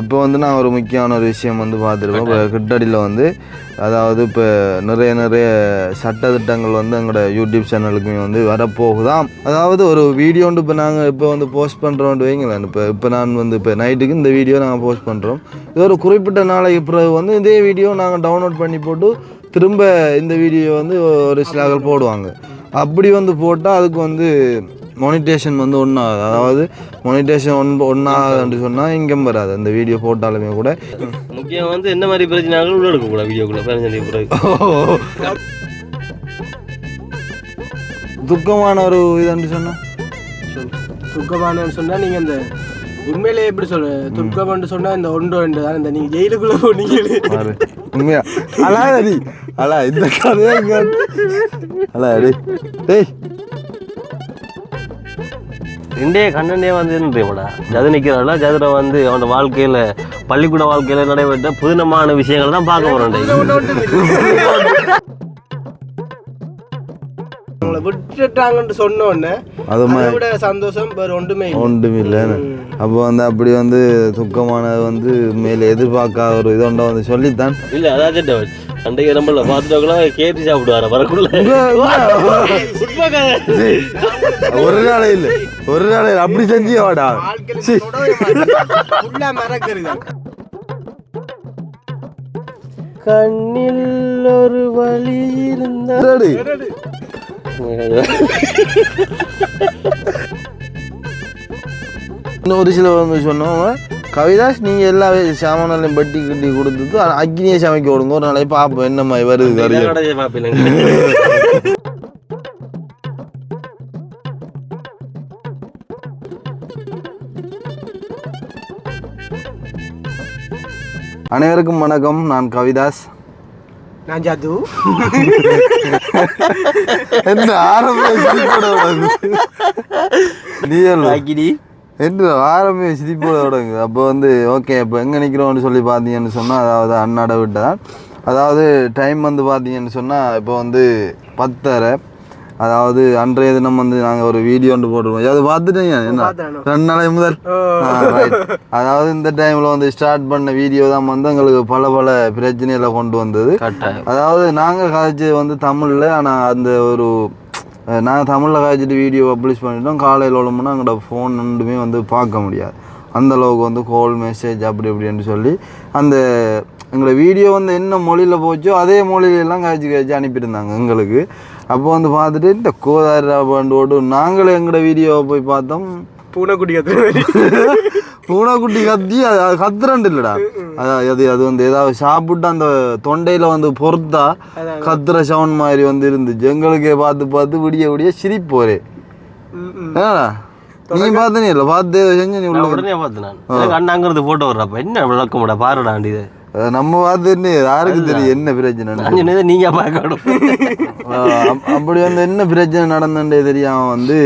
இப்போ வந்து நான் ஒரு முக்கியமான ஒரு விஷயம் வந்து பார்த்துருக்கோம். இப்போ கிட்டடியில் வந்து அதாவது இப்போ நிறைய நிறைய சட்ட திட்டங்கள் வந்து எங்களோட யூடியூப் சேனலுக்குமே வந்து வரப்போகுதாம் அதாவது ஒரு வீடியோண்டு இப்போ நாங்கள் இப்போ வந்து போஸ்ட் பண்ணுறோம்னு வைங்களேன். இப்போ இப்போ நான் வந்து இப்போ நைட்டுக்கு இந்த வீடியோ நாங்கள் போஸ்ட் பண்ணுறோம் இது ஒரு குறிப்பிட்ட நாளைக்கு பிறகு வந்து இதே வீடியோ நாங்கள் டவுன்லோட் பண்ணி போட்டு திரும்ப இந்த வீடியோ வந்து ஒரு சில ஆட்கள் போடுவாங்க. அப்படி வந்து போட்டால் அதுக்கு வந்து மோனிட்டேஷன் வந்து ஒன்றாகுது அதாவது மோனிட்டேஷன் ஒன் ஒன்றாகுதுன்னு சொன்னால் இங்கம் வராது. அந்த வீடியோ போட்டாலுமே கூட. முக்கியம் வந்து என்ன மாதிரி பிரச்சனைகள் உள்ள எடுக்கக்கூடாது வீடியோக்குள்ள பதினஞ்சு பிறகு. துக்கமான ஒரு இதுன்னு சொன்னால் துக்கமானு சொன்னா நீங்க இந்த உண்மையிலே எப்படி சொல்ற துக்கம்னு சொன்னா இந்த ஒன்று ரெண்டு தான். இந்த நீங்க ஜெயிலுக்குள்ள போனீங்களே பாரு உண்மையா? அலா அடி. அலா இந்த கதையே அலா அடி. டேய். இன்றைய கண்டனே வந்து என்னடா ஜது நிற்கிறாள் ஜதுரை வந்து அவனோட வாழ்க்கையில பள்ளிக்கூட வாழ்க்கையில நடைபெற்ற புதினமான விஷயங்கள் தான் பார்க்க போறோம் உங்களை விட்டுட்டாங்கன்னு சொன்ன உடனே அது விட சந்தோஷம் வேற ஒன்றுமே இல்லை. ஒன்றும் இல்லைன்னு அப்போ வந்து அப்படி வந்து துக்கமானது வந்து மேலே எதிர்பார்க்காத ஒரு இதொண்ட வந்து சொல்லித்தான். இல்ல அதான் அன்றைக்கு நம்மள பார்த்துட்டோம்னா கேட்டு சாப்பிடுவார வரக்குள்ள. ஒரு நாளே இல்லை. ஒரு நாளே. அப்படி செஞ்சு வாடா. கண்ணில் ஒரு வழி இருந்தா என்னடி? இன்னும் ஒரு சில வந்து சொன்னவங்க கவிதாஸ் நீங்கள் எல்லா சாமானையும் பட்டி கட்டி கொடுத்துட்டு அக்னியை சமைக்க விடுங்க. ஒரு நாளைக்கு பார்ப்போம் என்ன மாதிரி வருது அனைவருக்கும் வணக்கம். நான் கவிதாஸ். நான் ஜது. என்ன ஆரம்ப நீ என்று ஆரம்பி சிரிப்போட தொடங்குது. அப்போ வந்து ஓகே இப்போ எங்கே நிற்கிறோம்னு சொல்லி பார்த்தீங்கன்னு சொன்னால் அதாவது அண்ணாட விட்டதான் அதாவது டைம் வந்து பார்த்தீங்கன்னு சொன்னால் இப்போ வந்து பத்தரை. அதாவது அன்றைய தினம் வந்து நாங்கள் ஒரு வீடியோ ஒன்று போட்டுருவோம் அது பார்த்துட்டீங்க என்ன. ரெண்டு நாளை முதல். அதாவது இந்த டைமில் வந்து ஸ்டார்ட் பண்ண வீடியோ தான் வந்து எங்களுக்கு பல பல பிரச்சனைகளை கொண்டு வந்தது. அதாவது நாங்கள் காய்ச்சது வந்து தமிழில் ஆனால் அந்த ஒரு நாங்கள் தமிழில் காய்ச்சிட்டு வீடியோ பப்ளிஷ் பண்ணிட்டோம். காலையில் உழம்புனா எங்களோட ஃபோன் ரெண்டுமே வந்து பார்க்க முடியாது. அந்த அளவுக்கு வந்து கால் மெசேஜ் அப்படி இப்படின்னு சொல்லி அந்த எங்களோட வீடியோ வந்து என்ன மொழியில் போச்சோ அதே மொழியிலெல்லாம் காய்ச்சி காய்ச்சி அனுப்பியிருந்தாங்க எங்களுக்கு. அப்போ வந்து பார்த்துட்டு இந்த கோதாரா பாண்டோடு நாங்களும் எங்களோட வீடியோவை போய் பார்த்தோம். பூனைக்குடி கத்து பூனைக்குட்டி கத்தி அது அது கத்துறண்டு இல்லடா. அது அது அது வந்து ஏதாவது சாப்பிட்டு அந்த தொண்டையில வந்து பொறுத்தா கத்துற சவுண்ட் மாதிரி வந்து இருந்துச்சு. எங்களுக்கே பார்த்து பார்த்து விடிய விடிய சிரிப்போரே என்னடா? நீ பார்த்தனே இல்லை? பார்த்து செஞ்சு நீ உடனே பார்த்தேன் நான். எனக்கு அண்ணா அங்கிருந்து போட்டோ வர்றப்ப என்ன விளக்கமுடா பாருடாண்டி இது. நம்ம பார்த்துன்னு யாருக்கு தெரியும் என்ன பிரச்சனை நான் நீங்க பார்க்கணும். அப்படி வந்து என்ன பிரச்சனை நடந்துட்டே தெரியாம வந்து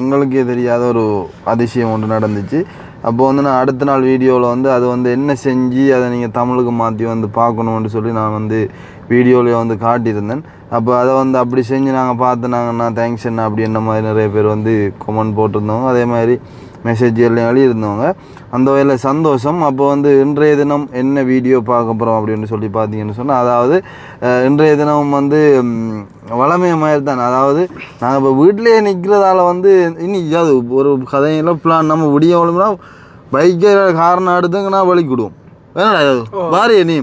எங்களுக்கே தெரியாத ஒரு அதிசயம் ஒன்று நடந்துச்சு. அப்போ வந்து நான் அடுத்த நாள் வீடியோவில் வந்து அது வந்து என்ன செஞ்சு அதை நீங்கள் தமிழுக்கு மாற்றி வந்து பார்க்கணும்னு சொல்லி நான் வந்து வீடியோவில் வந்து காட்டியிருந்தேன். அப்போ அதை வந்து அப்படி செஞ்சு நாங்கள் பார்த்துனாங்கன்னா தேங்க்ஸ் என்ன அப்படி என்ன மாதிரி நிறைய பேர் வந்து கமெண்ட் போட்டிருந்தவங்க. அதே மாதிரி மெசேஜ் எல்லாம் எழுதியிருந்தவங்க. அந்த வகையில் சந்தோஷம். அப்போ வந்து இன்றைய தினம் என்ன வீடியோ பார்க்க போகிறோம் அப்படின்னு சொல்லி பார்த்தீங்கன்னு சொன்னால் அதாவது இன்றைய தினம் வந்து வளமைய மாதிரி தான். அதாவது நாங்கள் இப்போ வீட்டிலேயே நிற்கிறதால வந்து இனி அது ஒரு கதையெல்லாம் பிளான் நம்ம விடிய ஒழுங்குனா பைக்கை காரணம் எடுத்துங்கன்னா வலிக்கிடுவோம் வாரியே நீ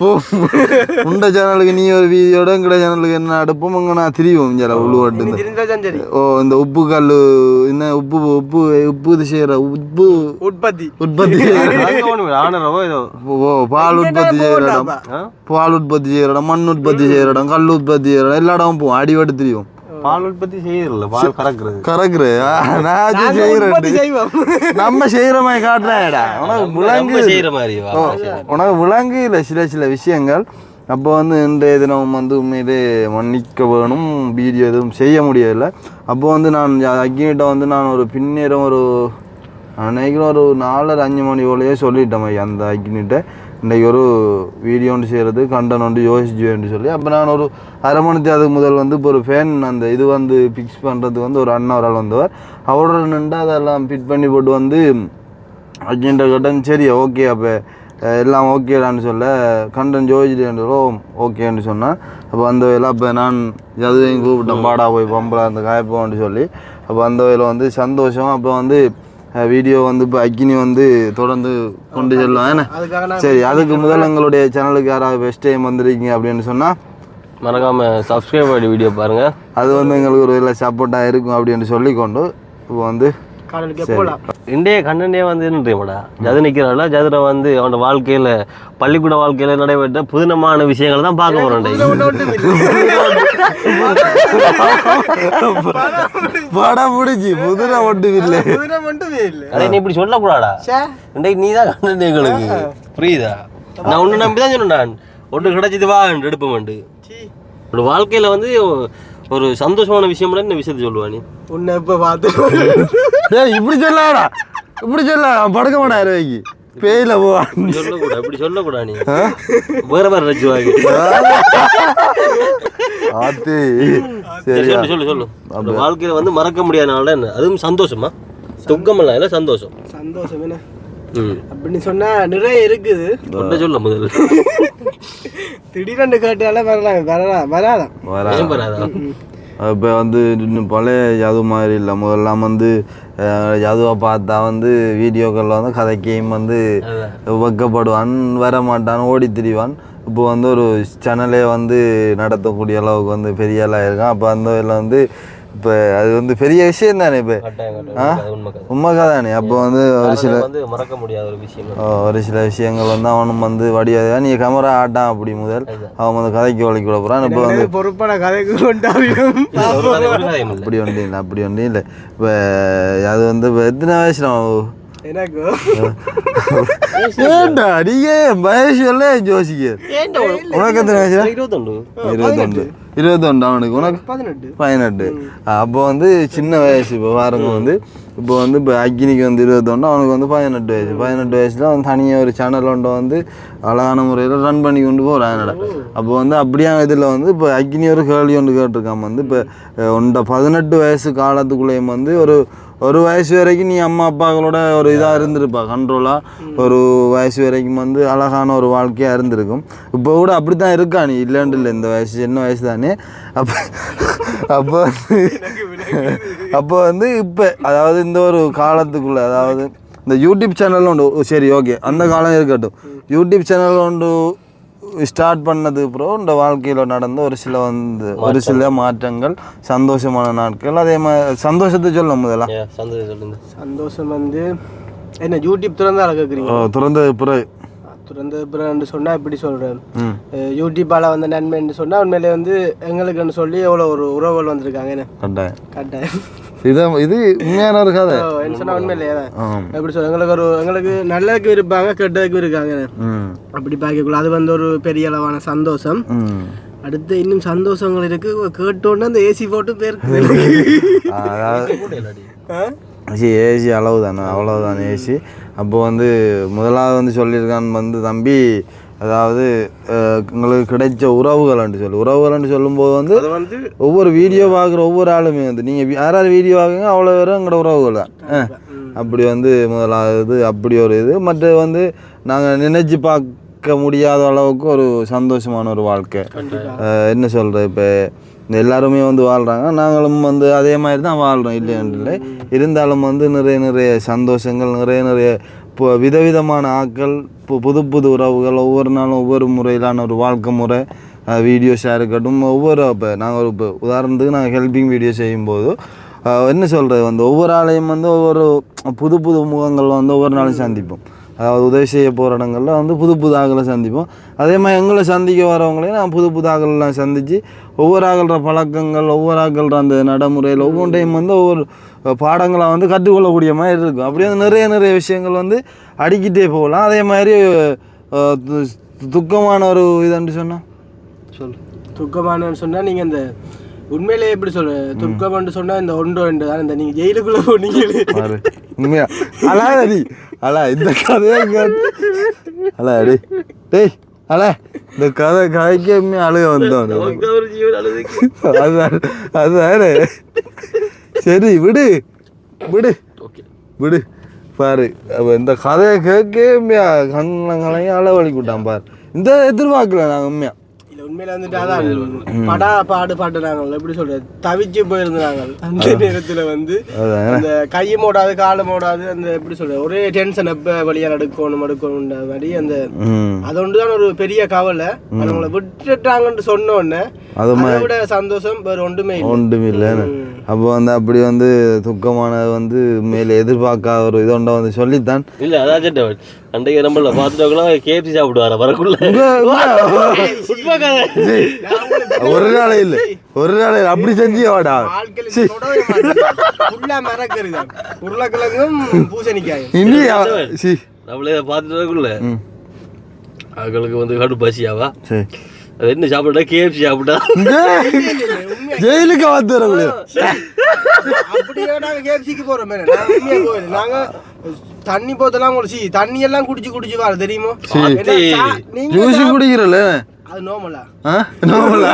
போ. உண்ட சேனலுக்கு நீ ஒரு வீடியோட எங்கட சேனலுக்கு என்ன அடுப்போம் இங்கே நான் திரிவோம் ஜர சரி. ஓ இந்த உப்பு கல் என்ன உப்பு உப்பு உப்பு இது செய்கிற உப்பு. உற்பத்தி. உற்பத்தி செய்யற அங்க ஓ பால் உற்பத்தி செய்கிற இடம் பால் உற்பத்தி செய்கிற இடம் மண் உற்பத்தி செய்கிற இடம் கல் உற்பத்தி செய்கிற இடம் எல்லா இடமும் போவோம் அடிவட்டு தெரியும் பால் உற்பத்தி செய்யறதில்ல பால் கறக்குறது. கறக்குற நான் செய்வோம். நம்ம செய்கிற மாதிரி காட்டுறேன்டா உனக்கு விளங்கு செய்யற மாதிரி உனக்கு விளங்கு இல்லை சில சில விஷயங்கள். அப்போ வந்து இன்றைய தினம் வந்து உண்மையிலே மன்னிக்க வேணும். வீடியோ எதுவும் செய்ய முடியலை. அப்போ வந்து நான் அக்கிட்ட வந்து நான் ஒரு பின்னேரம் ஒரு நான் நினைக்கிறேன் ஒரு நாலரை அஞ்சு மணி போலயே சொல்லிட்டேன் அந்த அக்கினிட்ட. இன்றைக்கி ஒரு வீடியோ ஒன்று செய்கிறது கண்டன் ஒன்று யோசிச்சுவேன்னு சொல்லி. அப்போ நான் ஒரு அரை மணி அதுக்கு முதல் வந்து இப்போ ஒரு ஃபேன் அந்த இது வந்து ஃபிக்ஸ் பண்ணுறதுக்கு வந்து ஒரு அண்ணா ஒரு ஆள் வந்தவர். அவரோட நின்று அதெல்லாம் ஃபிட் பண்ணி போட்டு வந்து அர்ஜென்ட்டாக கேட்டேன் சரி ஓகே அப்போ எல்லாம் ஓகேடான்னு சொல்ல கண்டன் ஜோதிடோ ஓகேன்னு சொன்னேன். அப்போ அந்த வயலில் அப்போ நான் எதுவும் கூப்பிட்டேன் பாடா போய் பம்பளா அந்த காயப்போன்னு சொல்லி. அப்போ அந்த வயலில் வந்து சந்தோஷம். அப்போ வந்து வீடியோ வந்து இப்போ அக்கினி வந்து தொடர்ந்து கொண்டு செல்லும். ஏன்னா சரி அதுக்கு முதல்ல எங்களுடைய சேனலுக்கு யாராவது பெஸ்ட் டைம் வந்திருக்கீங்க அப்படின்னு சொன்னால் மறக்காம சப்ஸ்கிரைப் பண்ணி வீடியோ பாருங்க. அது வந்து எங்களுக்கு ஒரு இதில் சப்போர்ட்டாக இருக்கும் அப்படின்னு சொல்லிக்கொண்டு இப்போ வந்து காணொலிக்கு போகலாம். இன்றைய கண்டனே வந்து என்ன தெரியுமாடா ஜது நிற்கிறாள் ஜதுரை வந்து அவனோட வாழ்க்கையில பள்ளிக்கூட வாழ்க்கையில நடைபெற்ற புதினமான விஷயங்களை தான் பார்க்க போறோம் படம் முடிஞ்சு குதிரை ஒட்டு இல்லை குதிரை மட்டுமே இல்லை அதை நீ இப்படி சொல்லக்கூடாடா? இன்றைக்கு நீ தான் கண்டனே எங்களுக்கு. புரியுதா? நான் ஒன்று நம்பி தான் சொன்னேன் நான். ஒன்று கிடைச்சது வா எடுப்போம்ண்டு சீ ஒரு வாழ்க்கையில வந்து ஒரு சந்தோஷமான விஷயம் என்ன விஷயத்தை சொல்லுவா நீ? உன்னை இப்போ பார்த்து டேய் இப்படி சொல்லாடா. இப்படி சொல்ல படுக்க மாட்டேன் ரூபாய்க்கு பேயில போ. இப்படி சொல்லக்கூடாது இப்படி சொல்லக்கூடாது நீ. வேற வேற ரச்சுவாங்க ஆத்து. சரி சொல்லு சொல்லு சொல்லு. அந்த வாழ்க்கையில வந்து மறக்க முடியாத நாள் என்ன? அதுவும் சந்தோஷமா? துக்கம் இல்ல சந்தோஷம்? சந்தோஷம் என்ன? அப்படின்னு சொன்னா நிறைய இருக்குது. சொல்ல முதல்ல. திடீரென்று கேட்டால வரலாம் வரலாம் வராதான் வரா ஏன் வராதா? இப்போ வந்து இன்னும் பழைய யாது மாதிரி இல்லை. முதல்லாம் வந்து யாதுவை பார்த்தா வந்து வீடியோக்களில் வந்து கதைக்கையும் வந்து வைக்கப்படுவான் வர மாட்டான் ஓடி திரிவான் இப்போ வந்து ஒரு சேனலே வந்து நடத்தக்கூடிய அளவுக்கு வந்து பெரிய ஆளாக இருக்கான். அப்போ அந்த இதில் வந்து இப்போ அது வந்து பெரிய விஷயம் தானே இப்போ? கட்டாயம் கட்டாயம். அது உண்மை கதை. உண்மை தானே? அப்போ வந்து ஒரு சில மறக்க முடியாத ஒரு விஷயம். ஓ, ஒரு சில விஷயங்கள் வந்து அவனும் வந்து வடிவாதா நீ கேமரா ஆட்டான் அப்படி முதல். அவன் வந்து கதைக்கு வலிக்கு விட போகிறான் இப்போ வந்து பொறுப்பான கதைக்கு அப்படி ஒன்றும் இல்லை அப்படி ஒன்றும் இல்லை. இப்போ அது வந்து இப்போ எத்தனை வயசு நான் எனக்கு ஏண்டா நீங்க வயசு எல்லாம் யோசிக்க உனக்கு? எத்தனை வயசு இருபத்தொண்டு இருபத்தொண்டு இருபத்தொண்டு அவனுக்கு. உனக்கு? பதினெட்டு. பதினெட்டு. அப்போ வந்து சின்ன வயசு இப்போ பாருங்க வந்து. இப்போ வந்து இப்போ அக்னிக்கு வந்து இருபத்தொன்று அவனுக்கு வந்து பதினெட்டு வயசு. பதினெட்டு வயசுல அவன் தனியாக ஒரு சேனல் ஒன்றை வந்து அழகான முறையில் ரன் பண்ணி கொண்டு போகிறான் அப்போ வந்து அப்படியே இதில் வந்து இப்போ அக்னி ஒரு கேள்வி ஒன்று கேட்டிருக்கான். வந்து இப்போ உண்ட பதினெட்டு வயசு காலத்துக்குள்ளேயும் வந்து ஒரு ஒரு வயசு வரைக்கும் நீ அம்மா அப்பாக்களோட ஒரு இதாக இருந்திருப்பா கண்ட்ரோலாக ஒரு வயசு வரைக்கும் வந்து அழகான ஒரு வாழ்க்கையாக இருந்திருக்கும். இப்போ கூட அப்படி தான் இருக்கா நீ? இல்லைன்ட்டு இல்லை இந்த வயசு சின்ன வயசு தானே. அப்போ அப்போ அப்போ வந்து இப்போ அதாவது இந்த ஒரு காலத்துக்குள்ளே அதாவது இந்த யூடியூப் சேனல் உண்டு சரி ஓகே அந்த காலம் இருக்கட்டும். யூடியூப் சேனல் உண்டு ஸ்டார்ட் பண்ணது அப்புறம் இந்த வாழ்க்கையில் நடந்த ஒரு சில வந்து ஒரு சில மாற்றங்கள். சந்தோஷமான நாட்கள் அதே மாதிரி சந்தோஷத்தை சொல்ல முதல்ல. சந்தோஷம் வந்து என்ன யூடியூப் திறந்தால கேட்குறீங்க திறந்தது பிறகு. திறந்த பிறகு சொன்னா இப்படி அஹ் யூடியூப்பால வந்த நன்மைன்னு சொன்னா உண்மையிலே வந்து எங்களுக்குன்னு சொல்லி எவ்வளோ ஒரு உறவுகள் வந்திருக்காங்க என்ன? கட்டாயம். கட்டாயம். இது இது உண்மையான ஒரு கதை. சொன்னா தான் ஆம். எப்படி சொல்ல எங்களுக்கு ஒரு எங்களுக்கு நல்லதுக்கும் இருப்பாங்க கெட்டதுக்கும் இருக்காங்க. அப்படி பார்க்கக்குள்ள அது வந்து ஒரு பெரிய அளவான சந்தோஷம். அடுத்து இன்னும் சந்தோஷங்கள் இருக்கு. கேட்டோன்னே அந்த ஏசி போட்டு பேருக்கு. ஏசி ஏசி அளவு தானே அவ்வளவுதானே ஏசி அப்போ வந்து முதலாவது வந்து சொல்லியிருக்கான் வந்து தம்பி அதாவது அஹ், உங்களுக்கு கிடைச்ச உறவுகள்னு சொல்லி உறவுகள்னு சொல்லும்போது வந்து வந்து ஒவ்வொரு வீடியோ பார்க்குற ஒவ்வொரு ஆளுமே வந்து நீங்கள் யார் யார் வீடியோ பார்க்குங்க அவ்வளோ பேரும் எங்களோட உறவுகள் தான். அப்படி வந்து முதலாவது அப்படி ஒரு இது. மற்றது வந்து நாங்கள் நினைச்சு பார்க்க முடியாத அளவுக்கு ஒரு சந்தோஷமான ஒரு வாழ்க்கை. என்ன சொல்கிறது இப்போ எல்லாருமே வந்து வாழ்கிறாங்க நாங்களும் வந்து அதே மாதிரி தான் வாழ்கிறோம் இல்லைன்னு இல்லை இருந்தாலும் வந்து நிறைய நிறைய சந்தோஷங்கள் நிறைய நிறைய இப்போ விதவிதமான ஆட்கள் இப்போ புது புது உறவுகள் ஒவ்வொரு நாளும் ஒவ்வொரு முறையிலான ஒரு வாழ்க்கை முறை வீடியோஸாக இருக்கட்டும் ஒவ்வொரு இப்போ நாங்கள் ஒரு இப்போ உதாரணத்துக்கு நாங்கள் ஹெல்பிங் வீடியோ செய்யும்போது என்ன சொல்கிறது வந்து ஒவ்வொரு ஆளையும் வந்து ஒவ்வொரு புது புது முகங்கள் வந்து ஒவ்வொரு நாளும் சந்திப்போம். அதாவது உதவி செய்ய போகிற இடங்களில் வந்து புது புது ஆக்களை சந்திப்போம். அதே மாதிரி எங்களை சந்திக்க வரவங்களையும் நான் புது புது ஆக்கள்லாம் சந்தித்து ஒவ்வொரு ஆகல்ற பழக்கங்கள் ஒவ்வொரு ஆகல்ற அந்த நடைமுறையில் ஒவ்வொன்றையும் வந்து ஒவ்வொரு பாடங்களை வந்து கற்றுக்கொள்ளக்கூடிய மாதிரி இருக்கும். அப்படியே வந்து நிறைய நிறைய விஷயங்கள் வந்து அடிக்கிட்டே போகலாம். அதே மாதிரி துக்கமான ஒரு இதுன்னு சொன்னால் சொல்லு. துக்கமானு சொன்னா நீங்க இந்த உண்மையிலேயே எப்படி சொல்ற துக்கம்னு சொன்னா இந்த ஒன்று ரெண்டு தான். இந்த நீங்க ஜெயிலுக்குள்ள போனீங்களே. உண்மையா? அலா அடி அலா இந்த கதையை கேட்டு. அலா அடி டேய் அலா இந்த கதை கதைக்கே உண்மையா அழுக வந்தோம் அதுதான் அதுதானே சரி விடு. விடு. விடு. பாரு அப்ப இந்த கதையை கேட்கவே கண்ணங்களையும் அளவழி விட்டான் பாரு. இந்த எதிர்பார்க்கல நான் உண்மையா? இல்ல உண்மையில வந்துட்டு அதான் படா பாடு பாடுறாங்க எப்படி சொல்றது? தவிச்சு போயிருந்தாங்க அந்த நேரத்துல வந்து அந்த கையும் ஓடாது காலம் ஓடாது அந்த எப்படி சொல்றது? ஒரே டென்ஷன் எப்ப வழியா எடுக்கணும் மாதிரி அந்த அது ஒன்றுதான் ஒரு பெரிய கவலை. அவங்கள விட்டுட்டாங்கன்னு சொன்ன உடனே அது விட சந்தோஷம் வேற ஒன்றுமே இல்லை. ஒன்றும் அப்போ வந்து அப்படி வந்து துக்கமானது வந்து மேலே எதிர்பார்க்காத ஒரு இதொண்ட வந்து சொல்லித்தான். இல்ல அன்றைக்கு நம்மள பார்த்துட்டவங்களாம் கேஎஃப்சி சாப்பிடுவாரா? வரக்குள்ள. ஒரு நாள் இல்லை. ஒரு நாள் இல்லை. அப்படி செஞ்சு வாடா. உருளைக்கிழங்கும் பூசணிக்காயும். இனி சி. நம்மளே பார்த்துட்டு வரக்குள்ள. ம். அவங்களுக்கு வந்து கடு பசியாவா? அது என்ன சாப்பிட்டா கேஎஃப்சி சாப்பிட்டா ஜெயிலுக்கு வந்து அப்படியே நாங்க கேப்சிக்கு போறோம் மேல நான் உண்மையா தண்ணி போத்தெல்லாம் குடிச்சு தண்ணி எல்லாம் குடிச்சு குடிச்சு வர தெரியுமோ? ஜூஸ் குடிக்கிறல்ல? அது நோமலா நோமலா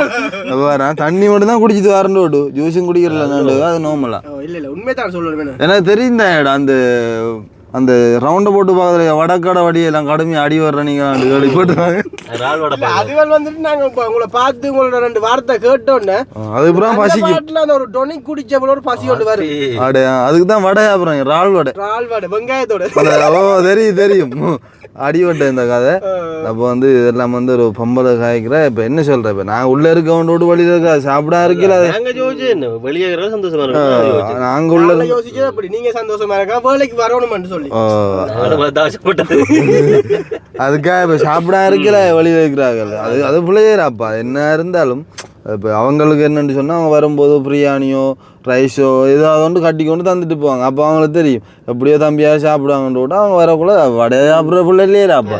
வரேன் தண்ணி மட்டும் தான் குடிச்சிட்டு வரண்டு விடு ஜூஸும் குடிக்கிறல அது நோமலா இல்ல இல்ல உண்மை தான் சொல்லணும் வேணும் எனக்கு தெரியும் அந்த அந்த ரவுண்டை போட்டு பார்க்கல வடக்கடை வடி எல்லாம் கடுமையாக அடி வர்ற நீங்கள் ரால் இல்ல அதுவரை வந்துட்டு நாங்க உங்களை பார்த்து உங்களோட ரெண்டு வார்த்தை கேட்டோன்னே அதுக்கப்புறம் பசிக்கு. அந்த ஒரு டொனிக் குடிச்ச போல ஒரு பசி கொண்டு வரும் அடே அதுக்கு தான் வடை அப்புறம் இறால் வடை. ரால் வாடை வெங்காயத்தோட. தெரியும் தெரியும். அடி வட்டை இந்த கதை. அப்போ வந்து இதெல்லாம் வந்து ஒரு பொம்பளை காய்க்கிற இப்போ என்ன சொல்ற இப்போ நான் உள்ள இருக்கவனோடு வழியில் இருக்கா சாப்பிடா இருக்கல. வெளியே இருக்கிற சந்தோஷமா இருக்கும் நாங்கள் உள்ள நாங்க யோசிச்சது அப்படி நீங்க சந்தோஷமா இருக்கா வேலைக்கு வரணும்னு சொல்லி தாசப்பட்டது அதுக்காக இப்போ சாப்பிடா இருக்கல வழியில் இருக்கிறார்கள் அது அது பிள்ளையராப்பா என்ன இருந்தாலும் இப்போ அவங்களுக்கு என்னன்னு சொன்னால் அவங்க வரும்போது பிரியாணியோ ரைஸோ ஏதாவது ஒன்று கட்டி கொண்டு தந்துட்டு போவாங்க. அப்போ அவங்களுக்கு தெரியும். எப்படியோ தம்பியா சாப்பிடுவாங்கன்னு விட்டு அவங்க வரக்குள்ள வடையை சாப்பிட்ற பிள்ளை இல்லையேராப்பா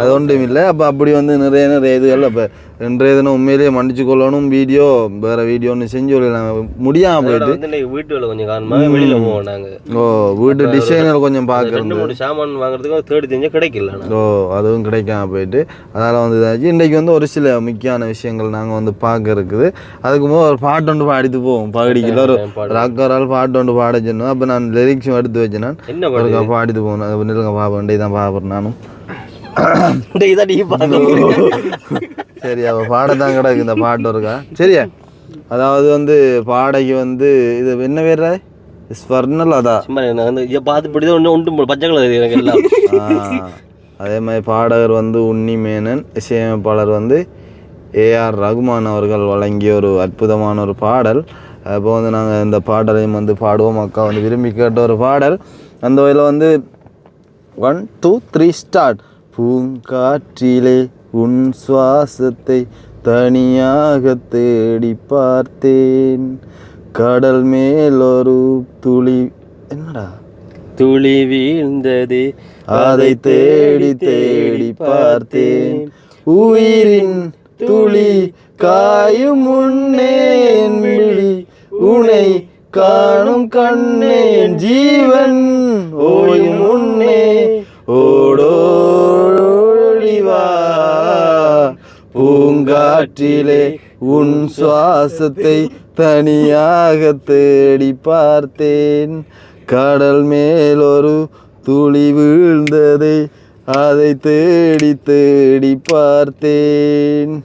அது ஒன்றும் இல்லை. அப்போ அப்படி வந்து நிறைய நிறைய இதுகள். இப்போ இன்றைய தினம் உண்மையிலேயே மன்னிச்சு கொள்ளணும். வீடியோ வேறு வீடியோ ஒன்று செஞ்சு விடலாம் முடியாம அதோட போயிட்டு. வீட்டு வேலை கொஞ்சம் காரணமா வெளியில போவோம் நாங்க. ஓ வீட்டு டிசைனர் கொஞ்சம் ரெண்டு பார்க்கறது. மூணு சாமான் வாங்குறதுக்கு தேடி தெரிஞ்சா கிடைக்கல. ஓ அதுவும் கிடைக்காம போயிட்டு. அதனால் வந்து இதாச்சு. இன்றைக்கு வந்து ஒரு சில முக்கியமான விஷயங்கள் நாங்கள் வந்து பார்க்க இருக்குது அதுக்கு ஒரு பாட்டு ஒன்று பாடிட்டு போவோம். பகடிக்கல ஒரு. ராக்கரால் பாட்டு ஒன்று பாட சொன்னோம் அப்போ நான் லிரிக்ஸும் எடுத்து வச்சேன் நான் என்ன பாடு ஒருக்கா பாடிட்டு போகணும் அது நில்லுங்க பாப்பேன் தான் பாப்பேன் நானும் சரி அவ பாடத்தான் கிடக்கு இந்த பாட்டு இருக்கா சரியா அதாவது வந்து பாடைக்கு வந்து இது என்ன பேர் ஸ்வர்ணல் அதா சும்மா நான் வந்து இதை பார்த்து தான் ஒன்று ஒன்று பச்சை கலர் எனக்கு எல்லாம் அதே மாதிரி பாடகர் வந்து உன்னி மேனன் இசையமைப்பாளர் வந்து ஏஆர் ரகுமான் அவர்கள் வழங்கிய ஒரு அற்புதமான ஒரு பாடல் அப்போ வந்து நாங்கள் இந்த பாடலையும் வந்து பாடுவோம். அக்கா வந்து விரும்பி கேட்ட ஒரு பாடல். அந்த வகையில் வந்து ஒன் டூ த்ரீ ஸ்டார்ட் பூங்காற்றிலே உன் சுவாசத்தை தனியாக தேடி பார்த்தேன். கடல் மேல் ஒரு துளி என்னடா? துளி வீழ்ந்தது. அதை தேடி தேடி பார்த்தேன். உயிரின் துளி காயும் முன்னே விழி உனை காணும் கண்ணே ஜீவன். ஓயும் முன்னே ஓடோடிவா பூங்காற்றிலே உன் சுவாசத்தை தனியாக தேடி பார்த்தேன். கடல் மேல் ஒரு துளி வீழ்ந்ததை அதை தேடி தேடி பார்த்தேன்.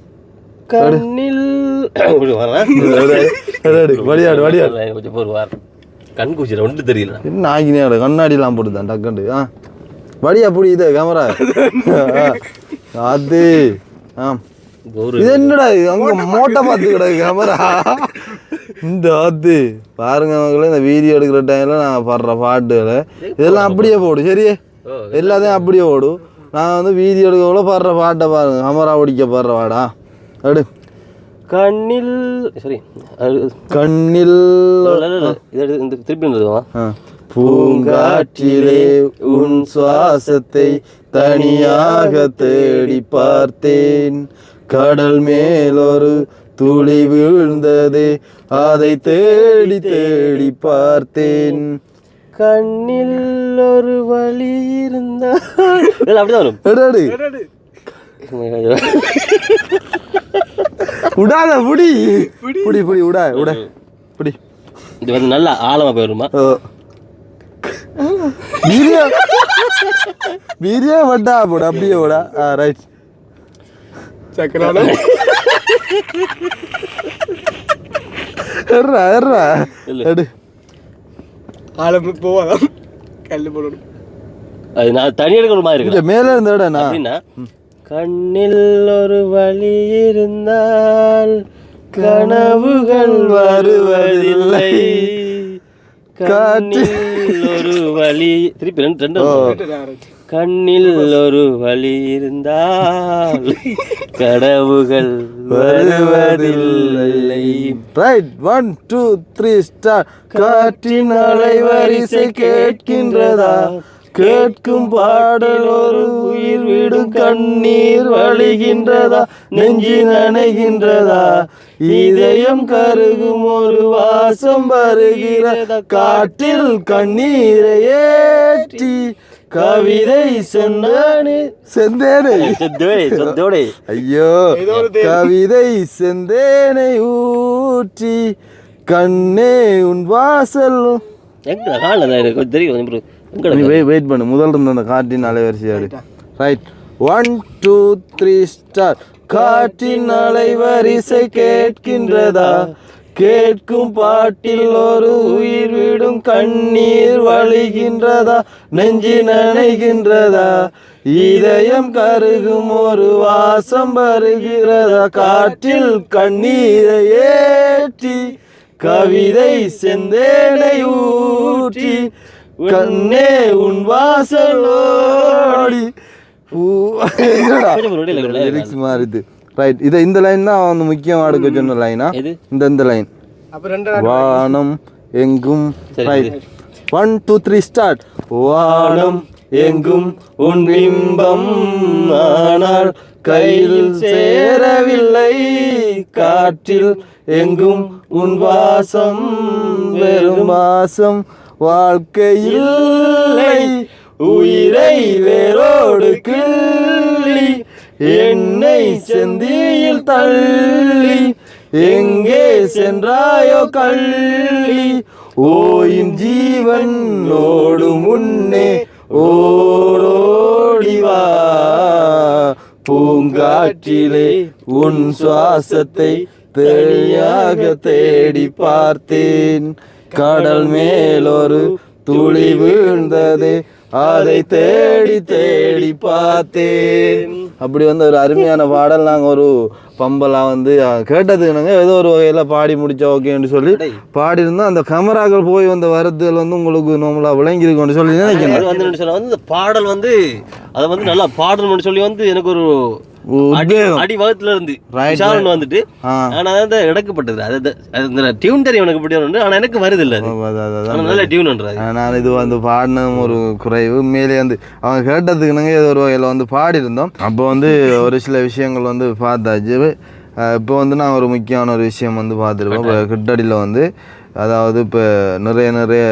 கண்ணில் வடியாடு வடியாடு. கொஞ்சம் ஒரு வாரம் கண் கூச்சிட ஒன்று தெரியல. என்ன ஆகினியாடு கண்ணாடிலாம் போட்டுதான் டக்குண்டு ஆ. வடியா புடி இது கேமரா அது ஆ. இது என்னடா இது? அங்க மோட்டை பார்த்து கிடக்கு கேமரா இந்த அது. பாருங்க அவங்களே இந்த வீடியோ எடுக்கிற டைம்ல நான் பாடுற பாட்டுகளை. இதெல்லாம் அப்படியே போடு சரியே? ஓ, எல்லாத்தையும் அப்படியே ஓடும் நான் வந்து வீடியோ எடுக்கக்குள்ள பாடுற பாட்டை பாருங்க. கேமரா ஓடிக்க பாடுற பாடா. எடு. கண்ணில் சரி கண்ணில் திருப்பி எழுதுவா. பூங்காற்றிலே உன் சுவாசத்தை தனியாக தேடி பார்த்தேன். கடல் மேல் ஒரு துளி வீழ்ந்தது அதை தேடி தேடி பார்த்தேன். கண்ணில் ஒரு வழி இருந்தா இல்ல, அப்படிதான் வரும். விடாத புடி. புடி. புடி விடா விட புடி. இது வந்து நல்லா ஆழமா போயிருமா. வீடியோ. வீடியோ வட்டா போட அப்படியே போடா. ஆ ரைட் சக்கரான எர்றா எர்றா. எடு. ஆழம் போவாதான். கல் போடணும். அது நான் தனி எடுக்கிற மாதிரி இருக்கு மேல இருந்து எடா அப்படின்னா கண்ணில் ஒரு வழி இருந்தால் கனவுகள் வருவதில்லை. கண்ணில் ஒரு வழி திருப்பி ரெண்டு ரெண்டு. கண்ணில் ஒரு வழி இருந்தால் கடவுகள் வருவதில்லை. Right one two three start காற்றின் அலைவரிசை கேட்கின்றதா? கேட்கும் பாடல் ஒரு உயிர் விடும் கண்ணீர் வழிகின்றதா? நெஞ்சி நனைகின்றதா? இதயம் கருகும் ஒரு வாசம் வருகிறதா? காற்றில் கண்ணீரை ஏற்றி கவிதை செந்தானே. செந்தேனே. சொத்தோடே ஐயோ கவிதை செந்தேனை ஊற்றி கண்ணே உன் வாசல் எங்க காணல எனக்கு தெரியும் நீ வெயிட் வெயிட் பண்ணு. முதல் இருந்த அந்த காற்றின் அலைவரிசையாடு right one two three start காற்றின் அலைவரிசை கேட்கின்றதா? கேட்கும் பாட்டில் ஒரு உயிர் விடும் கண்ணீர் வழிகின்றதா? நெஞ்சி நனைகின்றதா? இதயம் கருகும் ஒரு வாசம் வருகிறதா? காற்றில் கண்ணீரை ஏற்றி கவிதை செந்தேனை ஊற்றி கண்ணே உன் வாசலோடி. லிரிக்ஸ் மாறுது. ரைட் இதை இந்த லைன் தான் வந்து முக்கியம் அடுக்க சொன்ன லைனா? இந்த இந்த லைன் வானம் எங்கும். Right one two three start வானம் எங்கும். உன் பிம்பம் ஆனால் கையில் சேரவில்லை. காற்றில் எங்கும். உன் வாசம் வெறும் வாசம். வாழ்க்கையில்லை உயிரை வேரோடு கிள்ளி. என்னை செந்தியில் தள்ளி. எங்கே சென்றாயோ கள்ளி. ஓயின் ஜீவன் ஓடு முன்னே ஓடோடிவா பூங்காற்றிலே உன் சுவாசத்தை தெளியாக தேடி பார்த்தேன். கடல் மேலொரு துளி வீழ்ந்தது. அதை தேடி தேடி பார்த்தேன். அப்படி வந்து ஒரு அருமையான பாடல். நாங்கள் ஒரு பம்பெல்லாம் வந்து அஹ், கேட்டதுக்கு நாங்கள் ஏதோ ஒரு வகையில் பாடி முடிச்சா ஓகேன்னு சொல்லி பாடியிருந்தோம் அந்த கேமராக்கள் போய் வந்த வரதுகள் வந்து உங்களுக்கு நார்மலாக விளங்கியிருக்கும்னு சொல்லி நினைக்கிறேன். வந்து இந்த பாடல் வந்து அதை வந்து நல்லா பாடணும்னு சொல்லி வந்து எனக்கு ஒரு அடி வகுத்துல இருந்து விஷாலன் வந்துட்டு. ஆனா அது எடுக்கப்பட்டது. அது இந்த டியூன் தெரியும் எனக்கு பிடிக்கும் ஆனா எனக்கு வருது இல்ல நல்ல டியூன்ன்றது ஆஹ் நான் இது வந்து பாடினதும் ஒரு குறைவு. உண்மையிலே வந்து அவங்க கேட்டதுக்கு நாங்கள் ஏதோ ஒரு வகையில் வந்து பாடியிருந்தோம். அப்போ வந்து ஒரு சில விஷயங்கள் வந்து பார்த்தாச்சு. இப்போ வந்து நான் ஒரு முக்கியமான ஒரு விஷயம் வந்து பார்த்துருப்போம் இப்போ கிட்டடியில் வந்து அதாவது இப்போ நிறைய நிறைய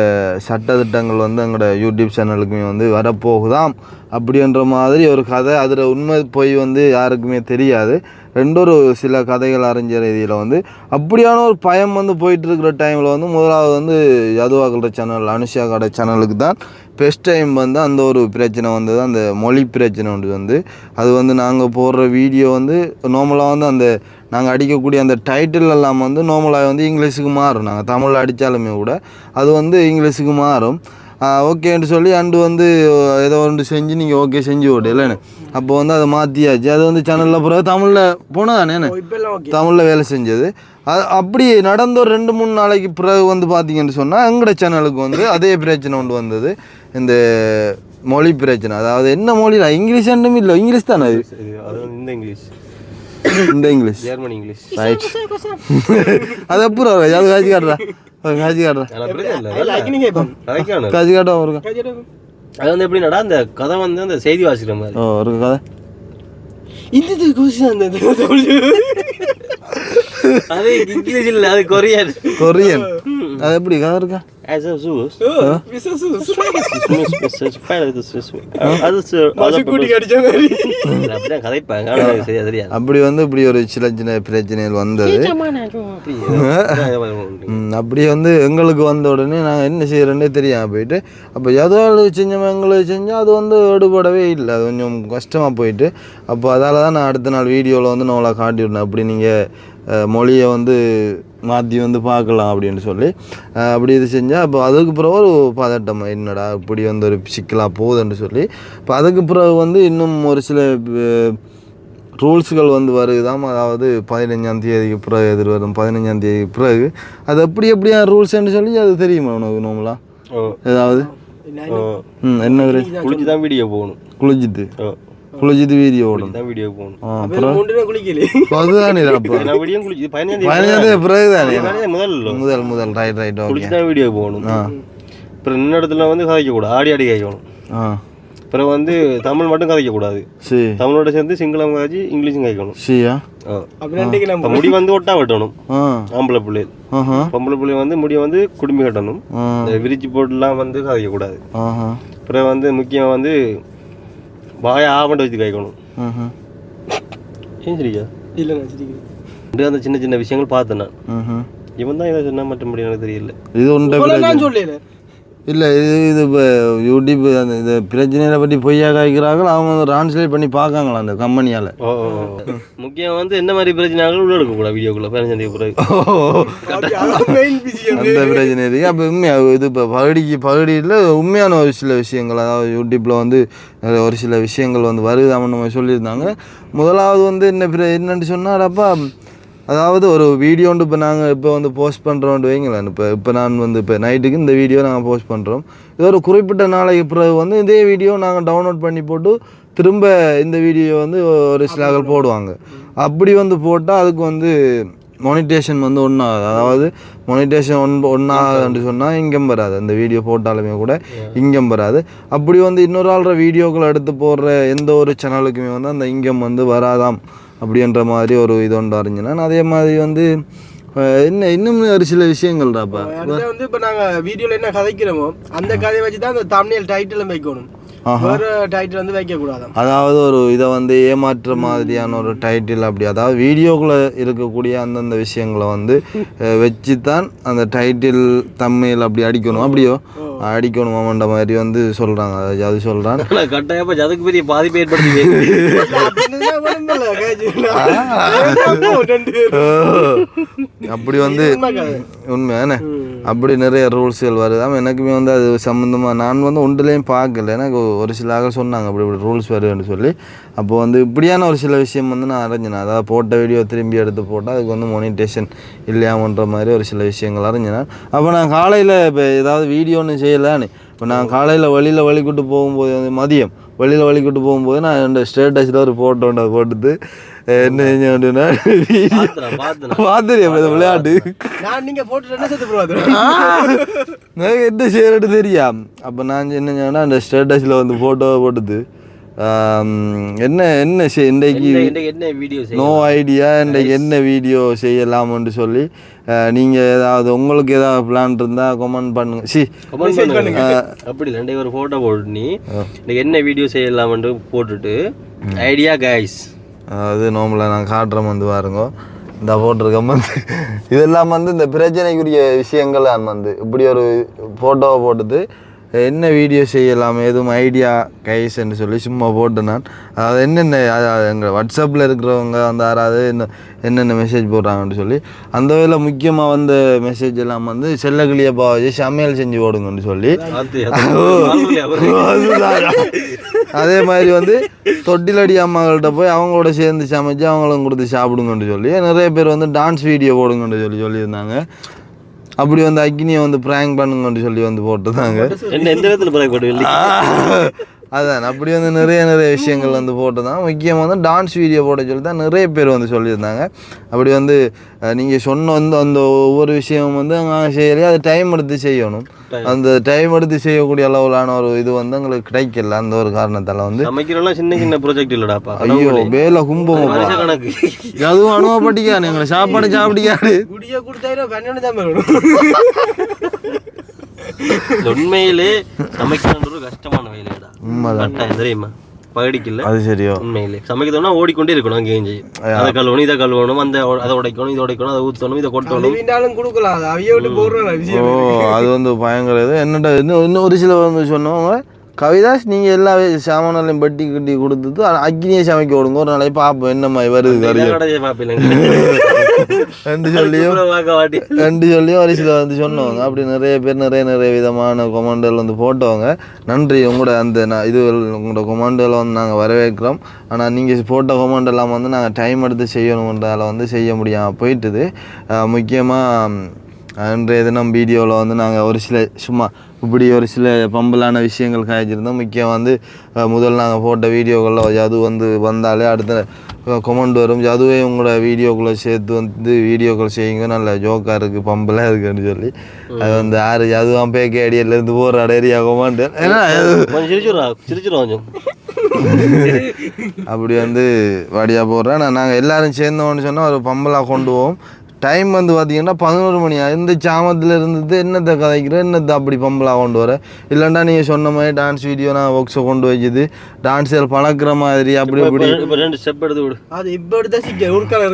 சட்டத்திட்டங்கள் வந்து எங்களோட யூடியூப் சேனலுக்குமே வந்து வரப்போகுதாம் அப்படின்ற மாதிரி ஒரு கதை. அதில் உண்மை போய் வந்து யாருக்குமே தெரியாது. ரெண்டொரு சில கதைகள் அறிஞ்ச ரீதியில் வந்து அப்படியான ஒரு பயம் வந்து போயிட்டுருக்கிற டைமில் வந்து முதலாவது வந்து யதுவாக்கிற சேனல் அனுஷாக்கோட கடை சேனலுக்கு தான் பெஸ்ட் டைம் வந்து அந்த ஒரு பிரச்சனை வந்தது அந்த மொழி பிரச்சனை ஒன்று வந்து. அது வந்து நாங்கள் போடுற வீடியோ வந்து நார்மலாக வந்து அந்த நாங்கள் அடிக்கக்கூடிய அந்த டைட்டில் எல்லாம் வந்து நார்மலாக வந்து இங்கிலீஷுக்கு மாறும். நாங்கள் தமிழில் அடித்தாலுமே கூட அது வந்து இங்கிலீஷுக்கு மாறும். ஓகேன்னு சொல்லி அண்டு வந்து ஏதோ ஒன்று செஞ்சு நீங்கள் ஓகே செஞ்சு விடு இல்லைன்னு அப்போ வந்து அதை மாற்றியாச்சு அது வந்து சேனலில் பிறகு தமிழில் எல்லாம் ஓகே தமிழில் வேலை செஞ்சது. அது அப்படி நடந்த ஒரு ரெண்டு மூணு நாளைக்கு பிறகு வந்து பார்த்தீங்கன்னு சொன்னால் எங்களோட சேனலுக்கு வந்து அதே பிரச்சனை ஒன்று வந்தது. இந்த மொழி பிரச்சனை. அதாவது என்ன மொழிடா இங்கிலீஷ் ரெண்டும் இல்லை இங்கிலீஷ் தானே அது? அது வந்து இந்த இங்கிலீஷ். இந்த இங்கிலீஷ் ஜெர்மன் இங்கிலீஷ் ரைட் அது அப்புறம் அது காட்டுறா அது காட்சி காட்டுறா இப்போ கதைக்கான காட்சி காட்டுவா ஒரு அது வந்து எப்படின்னா அந்த கதை வந்து அந்த செய்தி வாசிக்கிற மாதிரி ஓ ஒரு கதை இந்த கொஸ்டின் அந்த அது இங்கிலீஷ் இல்ல அது கொரியன். கொரியன். அது எப்படி கதை இருக்கா? As a Zeus. அது கூட்டி மாதிரி. அப்படிதான் கதைப்பாங்க ஆனா எனக்கு சரியா தெரியாது. அப்படி வந்து இப்படி ஒரு சின்ன சின்ன பிரச்சனைகள் வந்தது. அப்படி வந்து எங்களுக்கு வந்த உடனே நாங்கள் என்ன செய்யறோன்னே தெரியாம போயிட்டு அப்போ எதாவது செஞ்சோம் எங்களுக்கு செஞ்சோம் அது வந்து எடுபடவே இல்லை அது கொஞ்சம் கஷ்டமாக போயிட்டு அப்போ அதால தான் நான் அடுத்த நாள் வீடியோவில் வந்து நான் காட்டிவிடணும் அப்படி நீங்கள் மொழியை வந்து மாற்றி வந்து பார்க்கலாம் அப்படின்னு சொல்லி. அப்படி இது செஞ்சால் அப்போ அதுக்கு பிறகு ஒரு பதட்டம் என்னடா இப்படி வந்து ஒரு சிக்கலாக போகுதுன்னு சொல்லி. இப்போ அதுக்கு பிறகு வந்து இன்னும் ஒரு சில ரூல்ஸுகள் வந்து வருதாம். அதாவது பதினஞ்சாம் தேதிக்கு பிறகு எதிர்வரும். பதினஞ்சாம் தேதிக்கு பிறகு அது எப்படி எப்படியா ரூல்ஸ்ன்னு சொல்லி அது தெரியுமா உனக்கு நோம்பலாம் ஏதாவது? என்ன குளிச்சு தான் வீடியோ போகணும். குளிச்சுட்டு குளிச்சுட்டு வீடியோ ஓடும் தான் வீடியோ போகணும் அதுதானே அப்போ நான் வீடியோ குளிச்சு பதினஞ்சாம் பதினஞ்சாம் தேதி பிறகு தானே முதல்ல முதல் முதல் ரைட் ரைட் குளிச்சு தான் வீடியோ போகணும் அப்புறம் இன்ன இடத்துல வந்து கதைக்க கூடாது ஆடி ஆடி கேட்கணும் ஆ அப்புறம் வந்து தமிழ் மட்டும் கதைக்க கூடாது சரி தமிழோட சேர்ந்து சிங்களம் காய்ச்சி இங்கிலீஷும் சரியா இப்ப முடி வந்து ஒட்டா வெட்டணும் ஆ ஆம்பளை ஆஹா பொம்பளை பிள்ளை வந்து முடியை வந்து குடுமி கட்டணும் விரிச்சு போட்டுலாம் வந்து கதைக்க கூடாது ஆஹா அப்புறம் வந்து முக்கியம் வந்து வாய ஆவண்ட வச்சு கேட்கணும் ஆஹா ஏன் சரிக்கா இல்ல நான் சிரிக்கிறேன் ரெண்டு அந்த சின்ன சின்ன விஷயங்கள் பார்த்தேன் நான் ஆஹா இவன் தான் இதை சொன்னா மற்றபடி எனக்கு தெரியல இது உண்ட இவ்வளவு நான் சொல்லல இல்லை இது இது இப்போ யூடியூப் அந்த இந்த பிரச்சனைகளை பற்றி பொய்யா காய்க்கிறார்கள் அவங்க வந்து டிரான்ஸ்லேட் பண்ணி பார்க்காங்களா அந்த கம்பெனியால்? ஓ. முக்கியம் வந்து என்ன மாதிரி பிரச்சனைகள் உள்ள எடுக்கக்கூடாது வீடியோக்குள்ள பதினஞ்சாம் தேதி பிறகு அந்த பிரச்சனை இருக்கு. அப்போ உண்மையாக இது இப்போ பகுதிக்கு பகுதியில் உண்மையான ஒரு சில விஷயங்கள் அதாவது யூடியூப்பில் வந்து நிறைய ஒரு சில விஷயங்கள் வந்து வருதாமன்னு நம்ம சொல்லியிருந்தாங்க. முதலாவது வந்து என்ன பிர- என்னன்னு சொன்னாடப்பா அதாவது ஒரு வீடியோண்டு இப்போ நாங்கள் இப்போ வந்து போஸ்ட் பண்ணுறோன்ட்டு வைங்களேன். இப்போ இப்போ நான் வந்து இப்போ நைட்டுக்கு இந்த வீடியோ நாங்கள் போஸ்ட் பண்ணுறோம் இது ஒரு குறிப்பிட்ட நாளைக்கு பிறகு வந்து இதே வீடியோ நாங்கள் டவுன்லோட் பண்ணி போட்டு திரும்ப இந்த வீடியோ வந்து ஒரு சிலாக்கள் போடுவாங்க. அப்படி வந்து போட்டால் அதுக்கு வந்து மொனிட்டேஷன் வந்து ஒன்றாகாது அதாவது மொனிட்டேஷன் ஒன் ஒன்றாகாதுன்னு சொன்னால் இங்கம் வராது. அந்த வீடியோ போட்டாலுமே கூட இங்கம் வராது. அப்படி வந்து இன்னொரு ஆள்ற வீடியோக்கள் எடுத்து போடுற எந்த ஒரு சேனலுக்குமே வந்து அந்த இங்கம் வந்து வராதாம். அப்படின்ற மாதிரி ஒரு இது ஒன்று அறிஞ்சினேன் அதே மாதிரி வந்து என்ன இன்னும் ஒரு சில விஷயங்கள்டாப்பா வந்து இப்போ நாங்கள் வீடியோவில் என்ன கதைக்கிறோமோ அந்த கதையை வச்சு தான் அந்த தமிழ் டைட்டில் வைக்கணும். வேற டைட்டில் வந்து வைக்க கூடாதாம் அதாவது ஒரு இதை வந்து ஏமாற்ற மாதிரியான ஒரு டைட்டில் அப்படி அதாவது வீடியோக்குள்ளே இருக்கக்கூடிய அந்தந்த விஷயங்களை வந்து வச்சு தான் அந்த டைட்டில் தம்மையில் அப்படி அடிக்கணும். அப்படியோ? அடிக்கணுமான்ற மாதிரி வந்து சொல்கிறாங்க அது சொல்கிறான் ஆனா கட்டாயப்பா அதுக்கு பெரிய பாதிப்பு ஏற்படுத்தி அப்படி வந்து. உண்மையானே அப்படி நிறைய ரூல்ஸ்கள் வருதாம். எனக்குமே வந்து அது சம்மந்தமாக நான் வந்து ஒன்றுலேயும் பார்க்கல. எனக்கு ஒரு சில ஆக சொன்னாங்க அப்படி இப்படி ரூல்ஸ் வருன்னு சொல்லி. அப்போ வந்து இப்படியான ஒரு சில விஷயம் வந்து நான் அறிஞ்சினேன் அதாவது போட்ட வீடியோ திரும்பி எடுத்து போட்டால் அதுக்கு வந்து மொனிட்டேஷன் இல்லையாமன்ற மாதிரி ஒரு சில விஷயங்கள் அறிஞ்சினேன் அப்போ நான் காலையில் இப்போ ஏதாவது வீடியோன்னு செய்யலான்னு. இப்போ நான் காலையில் வழியில் வழிக்கூட்டு போகும்போது வந்து மதியம் வெளியில் வழிக்கூட்டு போகும்போது நான் ரெண்டு ஸ்டேட்டஸில் ஒரு ஃபோட்டோ ஒன்று போட்டுட்டு என்ன இந்த விளையாட்டு? நான் நீங்க போட்டு என்ன எனக்கு என்ன செய்யறது தெரியாம் அப்போ நான் என்ன செஞ்சேன்னா அந்த ஸ்டேட்டஸில் வந்து ஃபோட்டோவை போட்டுது. என்ன என்ன இன்றைக்கு என்ன வீடியோ நோ ஐடியா இன்றைக்கு என்ன வீடியோ செய்யலாம்னு சொல்லி நீங்கள் ஏதாவது உங்களுக்கு ஏதாவது பிளான் இருந்தால் கமெண்ட் பண்ணுங்க. சி கமெண்ட் பண்ணுங்க. அப்படி இல்லை ரெண்டே ஒரு ஃபோட்டோ போட்டு நீ என்ன வீடியோ செய்யலாம்னு போட்டுட்டு ஐடியா கைஸ் அது நோம்பில் நான் காட்டுறேன் வந்து பாருங்க. இந்த போட்டிருக்கேன் வந்து இதெல்லாம் வந்து இந்த பிரச்சனைக்குரிய விஷயங்கள் வந்து இப்படி ஒரு ஃபோட்டோவை போட்டது என்ன வீடியோ செய்யலாம் எதுவும் ஐடியா கைஸ்ன்னு சொல்லி சும்மா போட்டு நான். அதாவது என்னென்ன எங்கள் வாட்ஸ்அப்பில் இருக்கிறவங்க வந்து யாராவது என்ன என்னென்ன மெசேஜ் போடுறாங்கன்னு சொல்லி அந்த வகையில் முக்கியமாக வந்த மெசேஜ் எல்லாம் வந்து செல்லக்கிளியப்பா வச்சு சமையல் செஞ்சு போடுங்கன்னு சொல்லி. அதுதான். அதே மாதிரி வந்து தொட்டிலடி அம்மாங்கள்ட்ட போய் அவங்களோட சேர்ந்து சமைச்சு அவங்களும் கொடுத்து சாப்பிடுங்கன்னு சொல்லி நிறைய பேர் வந்து டான்ஸ் வீடியோ போடுங்கன்னு சொல்லி சொல்லியிருந்தாங்க. அப்படி வந்து அக்னியை வந்து ப்ராங்க் பண்ணுங்கன்னு சொல்லி வந்து போட்டுருந்தாங்க. என்ன எந்த விதத்தில் பிறகு போட்டு அதான் அப்படி வந்து நிறைய நிறைய விஷயங்கள் வந்து போட்டு தான் முக்கியமாக வந்து டான்ஸ் வீடியோ போட சொல்லி தான் நிறைய பேர் வந்து சொல்லியிருந்தாங்க. அப்படி வந்து நீங்கள் சொன்ன வந்து அந்த ஒவ்வொரு விஷயமும் வந்து நாங்கள் செய்யலையே அது டைம் எடுத்து செய்யணும். அந்த டைம் எடுத்து செய்யக்கூடிய அளவிலான ஒரு இது வந்து எங்களுக்கு கிடைக்கல. அந்த ஒரு காரணத்தால் வந்து. சின்ன சின்ன ப்ராஜெக்ட் இல்லடாப்பா. ஐயோ வேலை கும்பம் கணக்கு. அதுவும் அனுபவப்பட்டிக்காது எங்களை சாப்பாடு சாப்பிடிக்காது குடிய கொடுத்தா பன்னெண்டு தான் வரும் இந்த உண்மையிலே சமைக்கிறது கஷ்டமான உண்மைதான். கட்டாயம் தெரியுமா? பகடிக்கல அது சரியோ. உண்மையிலே. சமைக்கிறதுனா ஓடிக்கொண்டே இருக்கணும் அங்கேயும் அதை கழுவணும் இதை கழுவணும் அந்த அதை உடைக்கணும் இதை உடைக்கணும் அதை ஊற்றணும் இதை கொட்டணும். வீண்டாலும் கொடுக்கலாம். அது அவைய விட்டு அது வந்து பயங்கர இது. என்னடா இன்னும் இன்னும் ஒரு சில வந்து சொன்னவங்க கவிதாஸ் நீங்கள் எல்லா சாமானையும் பட்டி கட்டி கொடுத்துட்டு அக்னியை சமைக்க விடுங்க. ஒரு நாளைக்கு பார்ப்போம் என்ன மாதிரி வருது ரெண்டு சொல்லியும் ரெண்டு சொல்லியும் ஒரு சில வந்து சொன்னவங்க. அப்படி நிறைய பேர் நிறைய நிறைய விதமான கொமாண்டல் வந்து போட்டவங்க. நன்றி. உங்களோட அந்த நான் இது உங்களோட கொமாண்டல் வந்து நாங்கள் வரவேற்கிறோம். ஆனால் நீங்கள் போட்ட கொமாண்ட் எல்லாம் வந்து நாங்கள் டைம் எடுத்து செய்யணுன்றதால வந்து செய்ய முடியாமல் போயிட்டுது. முக்கியமாக அன்றைய தினம் வீடியோவில் வந்து நாங்கள் ஒரு சில சும்மா இப்படி ஒரு சில பம்பலான விஷயங்கள் காய்ச்சிருந்தோம். முக்கியம் வந்து முதல் நாங்கள் போட்ட வீடியோக்களில் ஜது வந்து வந்தாலே அடுத்த கொமெண்ட் வரும். ஜதுவே உங்களோட வீடியோக்குள்ளே சேர்த்து வந்து வீடியோக்கள் செய்யுங்க. நல்ல ஜோக்காக இருக்குது பம்பலாக இருக்குன்னு சொல்லி. அது வந்து யார் ஜதுவான் பேக்கே அடியிலேருந்து போகிற அடையா கொமெண்ட் கொஞ்சம் அப்படி வந்து வடியாக போடுறேன். நாங்கள் எல்லாரும் சேர்ந்தோம்னு சொன்னால் ஒரு பம்பலாக கொண்டு போவோம். டைம் வந்து பார்த்தீங்கன்னா பதினோரு மணி. இந்த சாமத்தில் இருந்தது என்னத்தை கதைக்கிற? என்னத்தை அப்படி பம்பலாக கொண்டு வர? இல்லைண்டா நீங்கள் சொன்ன மாதிரி டான்ஸ் வீடியோ நான் ஒர்க்ஸை கொண்டு வச்சுது டான்ஸில் பழக்கிற மாதிரி அப்படி இப்படி. இப்போ ரெண்டு ஸ்டெப் எடுத்து விடு. அது இப்ப எடுத்தா சிக்க உருக்கால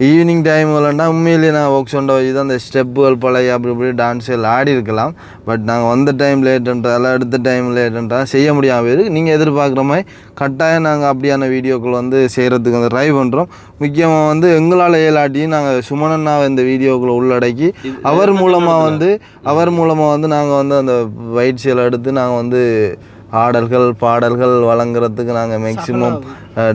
எறிஞ்சிடுவாங்க ஈவினிங் டைம் இல்லைன்னா உண்மையிலேயே நான் ஒர்க் சொன்ன வச்சு தான் அந்த ஸ்டெப்புகள் பழைய அப்படி இப்படி டான்ஸ் எல்லாம் ஆடி இருக்கலாம். பட் நாங்கள் வந்த டைம் லேட்டுன்றதால அடுத்த டைம் லேட்டுன்றதால செய்ய முடியாமல் இருக்கு. நீங்கள் எதிர்பார்க்குற மாதிரி கட்டாயம் நாங்கள் அப்படியான வீடியோக்கள் வந்து செய்கிறதுக்கு வந்து ட்ரை பண்ணுறோம் முக்கியமாக வந்து எங்களால் இயலாட்டியும் நாங்கள் சுமனண்ணாவை இந்த வீடியோக்குள்ளே உள்ளடக்கி அவர் மூலமாக வந்து அவர் மூலமாக வந்து நாங்கள் வந்து அந்த பயிற்சிகளை எடுத்து நாங்கள் வந்து ஆடல்கள் பாடல்கள் வழங்குறதுக்கு நாங்கள் மேக்ஸிமம்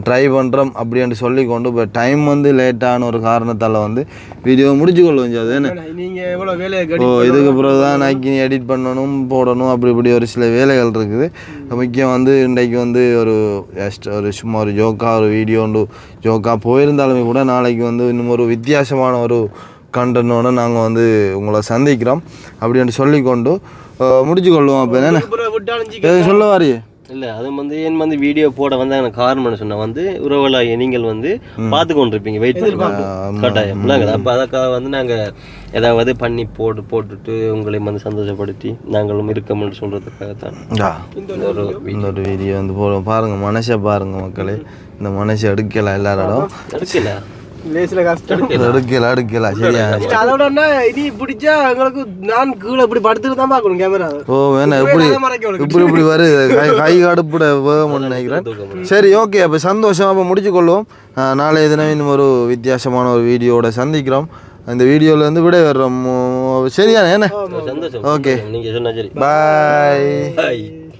ட்ரை பண்ணுறோம் அப்படின்னு சொல்லி கொண்டு இப்போ டைம் வந்து லேட்டான ஒரு காரணத்தால் வந்து வீடியோ முடிச்சு கொள்ளும் அது என்ன? நீங்க எவ்வளவு வேலையை ஓ இதுக்கு பிறகு தான் நாக்கி எடிட் பண்ணணும் போடணும் அப்படி இப்படி ஒரு சில வேலைகள் இருக்குது. முக்கியம் வந்து இன்றைக்கு வந்து ஒரு just ஒரு சும்மா ஒரு ஜோக்காக ஒரு வீடியோ ஒன்று ஜோக்காக போயிருந்தாலுமே கூட நாளைக்கு வந்து இன்னும் ஒரு வித்தியாசமான ஒரு கண்டனோட நாங்கள் வந்து உங்களை சந்திக்கிறோம் அப்படின்னு சொல்லிக்கொண்டு முடிச்சு கொள்வோம் அப்போ. என்ன? சொல்ல வாரியே இல்லை அது வந்து ஏன் வந்து வீடியோ போட வந்து எனக்கு காரணம்னு சொன்னா வந்து உறவுகளாகிய நீங்கள் வந்து பார்த்து கொண்டிருப்பீங்க வெயிட் பண்ணி. கட்டாயம் அப்போ அதுக்காக வந்து நாங்கள் ஏதாவது பண்ணி போட்டு போட்டுட்டு உங்களையும் வந்து சந்தோஷப்படுத்தி நாங்களும் இருக்கோம்னு சொல்கிறதுக்காகத்தான். இந்த ஒரு வீடியோ வந்து போடுவோம். பாருங்க மனசை பாருங்க மக்களே. இந்த மனசை எடுக்கலாம் எல்லாரோடும். எடுக்கல. லேசில கஷ்டம் எடுக்கலாம் எடுக்கலாம் சரியா அதோட என்ன இனி பிடிச்சா எங்களுக்கு நான் கீழே இப்படி படுத்துட்டு தான் பார்க்கணும் கேமரா ஓ வேணா விடுங்க. இப்படி இப்படி வருது. கை கடுப்புட வேகம்னு நினைக்கிறேன். சரி ஓகே அப்போ சந்தோஷம். அப்போ முடிச்சு கொள்வோம் நாளைய தினம் இன்னும் ஒரு வித்தியாசமான ஒரு வீடியோவோட சந்திக்கிறோம். இந்த வீடியோவில் வந்து விடை வர்றோம் சரியா என்ன? சந்தோஷம். Okay. நீங்கள் சொன்னா சரி. பாய் பாய்